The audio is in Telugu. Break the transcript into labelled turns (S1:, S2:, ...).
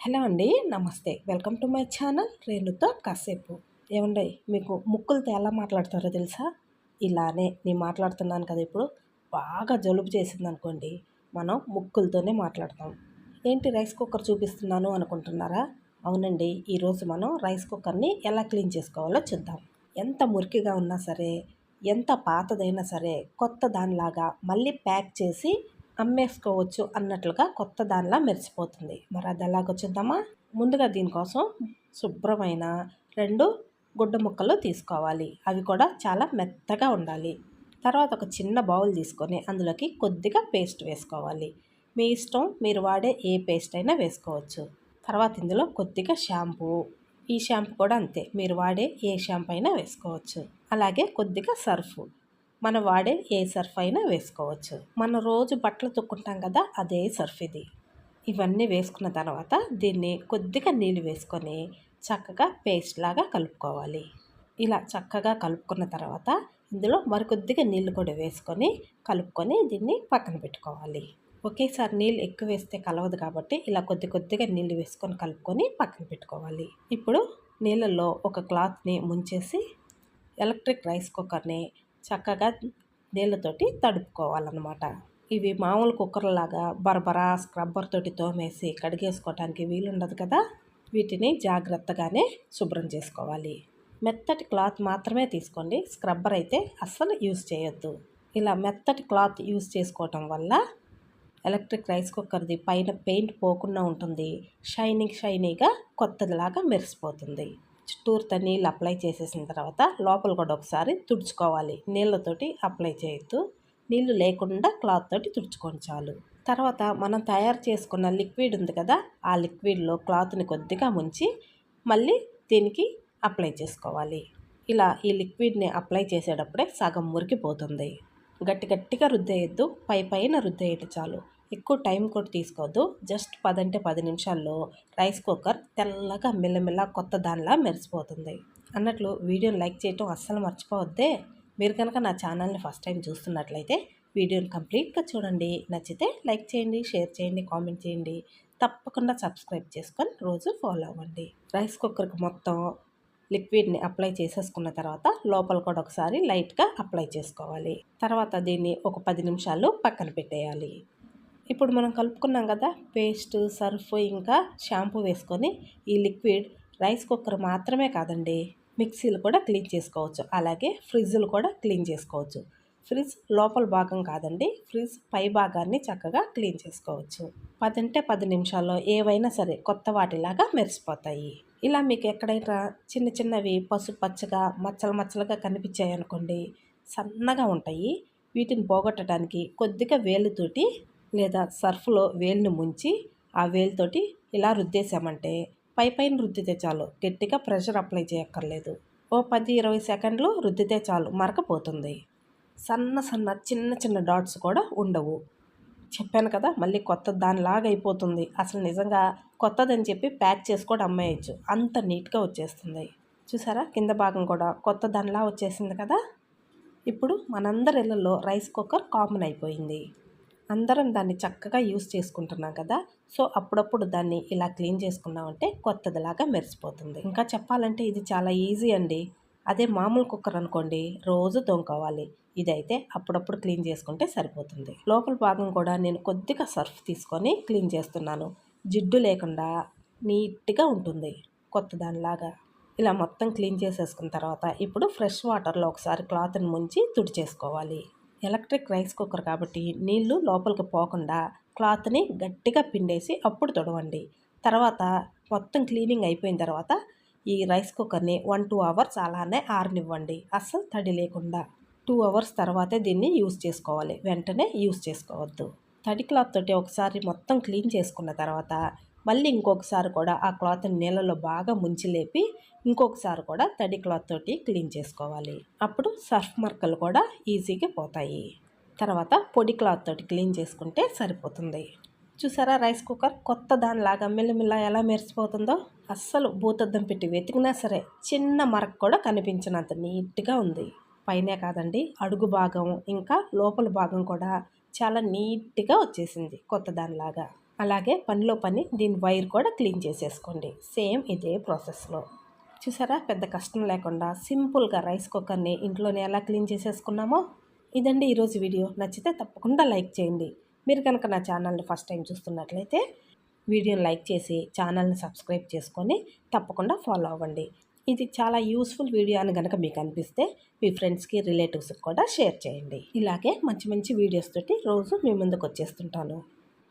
S1: హలో అండి నమస్తే. వెల్కమ్ టు మై ఛానల్ రేణుతో కాసేపు. ఏమండి మీకు ముక్కులతో ఎలా మాట్లాడతారో తెలుసా? ఇలానే నేను మాట్లాడుతున్నాను కదా ఇప్పుడు. బాగా జలుబు చేసింది అనుకోండి మనం ముక్కులతోనే మాట్లాడతాం. ఏంటి రైస్ కుక్కర్ చూపిస్తున్నాను అనుకుంటున్నారా? అవునండి ఈరోజు మనం రైస్ కుక్కర్ని ఎలా క్లీన్ చేసుకోవాలో చూద్దాం. ఎంత మురికిగా ఉన్నా సరే ఎంత పాతదైనా సరే కొత్త దానిలాగా మళ్ళీ ప్యాక్ చేసి అమ్మేసుకోవచ్చు అన్నట్లుగా కొత్త దానిలా మెరిసిపోతుంది. మరి అది ఎలాగో చూద్దామా? ముందుగా దీనికోసం శుభ్రమైన రెండు గుడ్డ ముక్కలు తీసుకోవాలి. అవి కూడా చాలా మెత్తగా ఉండాలి. తర్వాత ఒక చిన్న బౌల్ తీసుకొని అందులోకి కొద్దిగా పేస్ట్ వేసుకోవాలి. మీ ఇష్టం మీరు వాడే ఏ పేస్ట్ అయినా వేసుకోవచ్చు. తర్వాత ఇందులో కొద్దిగా షాంపూ. ఈ షాంపూ కూడా అంతే మీరు వాడే ఏ షాంపూ అయినా వేసుకోవచ్చు. అలాగే కొద్దిగా సర్ఫ్. మనం వాడే ఏ సర్ఫ్ అయినా వేసుకోవచ్చు. మనం రోజు బట్టలు తొక్కుంటాం కదా అదే సర్ఫ్ ఇది. ఇవన్నీ వేసుకున్న తర్వాత దీన్ని కొద్దిగా నీళ్ళు వేసుకొని చక్కగా పేస్ట్ లాగా కలుపుకోవాలి. ఇలా చక్కగా కలుపుకున్న తర్వాత ఇందులో మరికొద్దిగా నీళ్ళు కూడా వేసుకొని కలుపుకొని దీన్ని పక్కన పెట్టుకోవాలి. ఒకేసారి నీళ్ళు ఎక్కువ వేస్తే కలవదు కాబట్టి ఇలా కొద్ది కొద్దిగా నీళ్ళు వేసుకొని కలుపుకొని పక్కన పెట్టుకోవాలి. ఇప్పుడు నీళ్ళల్లో ఒక క్లాత్ని ముంచేసి ఎలక్ట్రిక్ రైస్ కుక్కర్ని చక్కగా నీళ్ళతోటి తడుపుకోవాలన్నమాట. ఇవి మామూలు కుక్కర్లాగా బరబరా స్క్రబ్బర్ తోటి తోమేసి కడిగేసుకోవటానికి వీలుండదు కదా. వీటిని జాగ్రత్తగానే శుభ్రం చేసుకోవాలి. మెత్తటి క్లాత్ మాత్రమే తీసుకోండి. స్క్రబ్బర్ అయితే అస్సలు యూస్ చేయొద్దు. ఇలా మెత్తటి క్లాత్ యూస్ చేసుకోవటం వల్ల ఎలక్ట్రిక్ రైస్ కుక్కర్ది పైన పెయింట్ పోకుండా ఉంటుంది. షైనింగ్ షైనీగా కొత్తదిలాగా మెరిసిపోతుంది. చుట్టూరుతో నీళ్ళు అప్లై చేసేసిన తర్వాత లోపల కూడా ఒకసారి తుడుచుకోవాలి. నీళ్ళతోటి అప్లై చేయొద్దు. నీళ్ళు లేకుండా క్లాత్ తోటి తుడుచుకొని చాలు. తర్వాత మనం తయారు చేసుకున్న లిక్విడ్ ఉంది కదా ఆ లిక్విడ్లో క్లాత్ని కొద్దిగా ముంచి మళ్ళీ దీనికి అప్లై చేసుకోవాలి. ఇలా ఈ లిక్విడ్ని అప్లై చేసేటప్పుడే సగం మురికిపోతుంది. గట్టి గట్టిగా రుద్దేయద్దు. పై పైన రుద్దేయటం చాలు. ఎక్కువ టైం కూడా తీసుకోవద్దు. జస్ట్ పదంటే పది నిమిషాల్లో రైస్ కుక్కర్ తెల్లగా మెల్లమెల్ల కొత్త దానిలా మెరిసిపోతుంది. అన్నట్లు వీడియోని లైక్ చేయటం అస్సలు మర్చిపోవద్దే. మీరు కనుక నా ఛానల్ని ఫస్ట్ టైం చూస్తున్నట్లయితే వీడియోని కంప్లీట్గా చూడండి. నచ్చితే లైక్ చేయండి షేర్ చేయండి కామెంట్ చేయండి. తప్పకుండా సబ్స్క్రైబ్ చేసుకొని రోజు ఫాలో అవ్వండి. రైస్ కుక్కర్కి మొత్తం లిక్విడ్ని అప్లై చేసేసుకున్న తర్వాత లోపల కూడా ఒకసారి లైట్గా అప్లై చేసుకోవాలి. తర్వాత దీన్ని ఒక పది నిమిషాలు పక్కన పెట్టేయాలి. ఇప్పుడు మనం కలుపుకున్నాం కదా పేస్ట్ సర్ఫ్ ఇంకా షాంపూ వేసుకొని ఈ లిక్విడ్ రైస్ కుక్కర్ మాత్రమే కాదండి మిక్సీలు కూడా క్లీన్ చేసుకోవచ్చు. అలాగే ఫ్రిడ్జ్లు కూడా క్లీన్ చేసుకోవచ్చు. ఫ్రిడ్జ్ లోపల భాగం కాదండి ఫ్రిడ్జ్ పై భాగాన్ని చక్కగా క్లీన్ చేసుకోవచ్చు. పదంటే పది నిమిషాల్లో ఏవైనా సరే కొత్త వాటిలాగా మెరిసిపోతాయి. ఇలా మీకు ఎక్కడైనా చిన్న చిన్నవి పసుపు పచ్చగా మచ్చలు మచ్చలుగా కనిపించాయి అనుకోండి సన్నగా ఉంటాయి. వీటిని పోగొట్టడానికి కొద్దిగా వేలుతోటి లేదా సర్ఫ్లో వేల్ని ముంచి ఆ వేలుతోటి ఇలా రుద్దేశామంటే పై పైన రుద్దితే చాలు గట్టిగా ప్రెషర్ అప్లై చేయక్కర్లేదు. ఓ పది ఇరవై సెకండ్లు రుద్దితే చాలు మరకపోతుంది. సన్న సన్న చిన్న చిన్న డాట్స్ కూడా ఉండవు. చెప్పాను కదా మళ్ళీ కొత్త దానిలాగా అయిపోతుంది. అసలు నిజంగా కొత్తదని చెప్పి ప్యాక్ చేసి కూడా అమ్మేయచ్చు. అంత నీట్గా వచ్చేస్తుంది. చూసారా? కింద భాగం కూడా కొత్త దానిలా వచ్చేసింది కదా? ఇప్పుడు మనందరి ఇళ్ళలో రైస్ కుక్కర్ కామన్ అయిపోయింది. అందరం దాన్ని చక్కగా యూస్ చేసుకుంటున్నాం కదా. సో అప్పుడప్పుడు దాన్ని ఇలా క్లీన్ చేసుకున్నామంటే కొత్తదిలాగా మెరిసిపోతుంది. ఇంకా చెప్పాలంటే ఇది చాలా ఈజీ అండి. అదే మామూలు కుక్కర్ అనుకోండి రోజు తోముకోవాలి. ఇదైతే అప్పుడప్పుడు క్లీన్ చేసుకుంటే సరిపోతుంది. లోపల భాగం కూడా నేను కొద్దిగా సర్ఫ్ తీసుకొని క్లీన్ చేస్తున్నాను. జిడ్డు లేకుండా నీట్గా ఉంటుంది కొత్త దానిలాగా ఇలా మొత్తం క్లీన్ చేసేసుకున్న తర్వాత ఇప్పుడు ఫ్రెష్ వాటర్లో ఒకసారి క్లాత్ని ముంచి తుడిచేసుకోవాలి. ఎలక్ట్రిక్ రైస్ కుక్కర్ కాబట్టి నీళ్ళు లోపలికి పోకుండా క్లాత్ని గట్టిగా పిండేసి అప్పుడు తొడవండి. తర్వాత మొత్తం క్లీనింగ్ అయిపోయిన తర్వాత ఈ రైస్ కుక్కర్ని వన్ టూ అవర్స్ అలానే ఆరనివ్వండి. అస్సలు తడి లేకుండా టూ అవర్స్ తర్వాతే దీన్ని యూస్ చేసుకోవాలి. వెంటనే యూస్ చేసుకోవద్దు. తడి క్లాత్ తోటి ఒకసారి మొత్తం క్లీన్ చేసుకున్న తర్వాత మళ్ళీ ఇంకొకసారి కూడా ఆ క్లాత్ని నీళ్ళలో బాగా ముంచి లేపి ఇంకొకసారి కూడా తడి క్లాత్ తోటి క్లీన్ చేసుకోవాలి. అప్పుడు సర్ఫ్ మరకలు కూడా ఈజీగా పోతాయి. తర్వాత పొడి క్లాత్ తోటి క్లీన్ చేసుకుంటే సరిపోతుంది. చూసారా రైస్ కుక్కర్? కొత్త దానిలాగా మిల్లమిల్ల ఎలా మెరిసిపోతుందో? అస్సలు భూతద్దం పెట్టి వెతికినా సరే చిన్న మరక కూడా కనిపించినంత నీట్గా ఉంది. పైనే కాదండి అడుగు భాగం ఇంకా లోపల భాగం కూడా చాలా నీట్గా వచ్చేసింది కొత్త దానిలాగా. అలాగే పనిలో పని దీని వైర్ కూడా క్లీన్ చేసేసుకోండి. సేమ్ ఇదే ప్రాసెస్లో. చూసారా? పెద్ద కష్టం లేకుండా సింపుల్గా రైస్ కుక్కర్ని ఇంట్లోనే ఎలా క్లీన్ చేసేసుకున్నామో? ఇదండి ఈరోజు వీడియో. నచ్చితే తప్పకుండా లైక్ చేయండి. మీరు కనుక నా ఛానల్ని ఫస్ట్ టైం చూస్తున్నట్లయితే వీడియోని లైక్ చేసి ఛానల్ని సబ్స్క్రైబ్ చేసుకొని తప్పకుండా ఫాలో అవ్వండి. ఇది చాలా యూస్ఫుల్ వీడియో అని కనుక మీకు అనిపిస్తే మీ ఫ్రెండ్స్కి రిలేటివ్స్కి కూడా షేర్ చేయండి. ఇలాగే మంచి మంచి వీడియోస్ తోటి రోజు మీ ముందుకు వచ్చేస్తుంటాను.